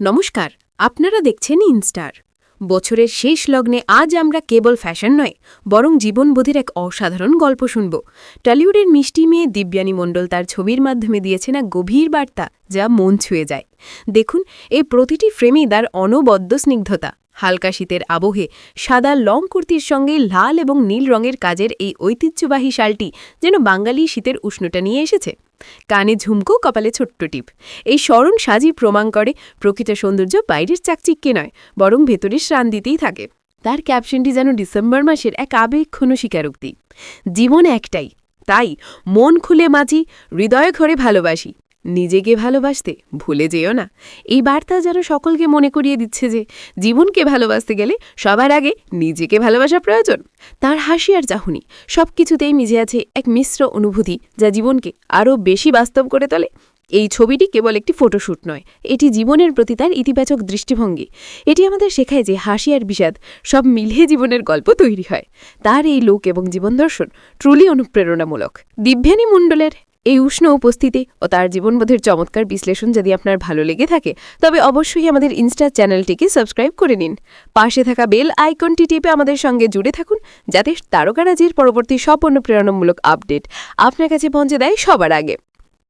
নমস্কার, আপনারা দেখছেন ইনস্টার। বছরের শেষ লগ্নে আজ আমরা কেবল ফ্যাশন নয়, বরং জীবনবোধের এক অসাধারণ গল্প শুনব। টলিউডের মিষ্টি মেয়ে দিব্যানী মণ্ডল তার ছবির মাধ্যমে দিয়েছে না গভীর বার্তা, যা মন ছুঁয়ে যায়। দেখুন এই প্রতিটি ফ্রেমেই তার অনবদ্য স্নিগ্ধতা। হালকা শীতের আবহে সাদা লং কুর্তির সঙ্গে লাল এবং নীল রঙের কাজের এই ঐতিহ্যবাহী শালটি যেন বাঙালি শীতের উষ্ণটা নিয়ে এসেছে। কানে ঝুমকো, কপালে ছোট্ট টিপ। এই স্মরণ সাজি প্রমাণ করে প্রকৃত সৌন্দর্য বাইরের চাকচিক্যে নয়, বরং ভেতরের শ্রান দিতেই থাকে। তার ক্যাপশনটি যেন ডিসেম্বর মাসের এক আবেগক্ষণ স্বীকারোক্তি। জীবন একটাই, তাই মন খুলে মাঝি হৃদয় ঘরে ভালোবাসি। নিজেকে ভালোবাসতে ভুলে যেও না। এই বার্তা যেন সকলকে মনে করিয়ে দিচ্ছে যে, জীবনকে ভালোবাসতে গেলে সবার আগে নিজেকে ভালোবাসা প্রয়োজন। তার হাসি আর চাহনি সব কিছুতেই মিজে আছে এক মিশ্র অনুভূতি যা জীবনকে আরও বেশি বাস্তব করে তোলে। এই ছবিটি কেবল একটি ফটোশ্যুট নয়, এটি জীবনের প্রতি তার ইতিবাচক দৃষ্টিভঙ্গি। এটি আমাদের শেখায় যে হাসি আর বিষাদ সব মিলিয়ে জীবনের গল্প তৈরি হয়। তার এই লোক এবং জীবন দর্শন ট্রুলি অনুপ্রেরণামূলক। দিব্যানী মণ্ডলের এই উষ্ণ উপস্থিতি ও তার জীবনবোধের চমৎকার বিশ্লেষণ যদি আপনার ভালো লেগে থাকে, তবে অবশ্যই আমাদের ইনস্টা চ্যানেলটিকে সাবস্ক্রাইব করে নিন। পাশে থাকা বেল আইকনটি টিপে আমাদের সঙ্গে জুড়ে থাকুন, যাতে তারকারাজির পরবর্তী সব অনুপ্রেরণামূলক আপডেট আপনার কাছে পৌঁছে দেয় সবার আগে।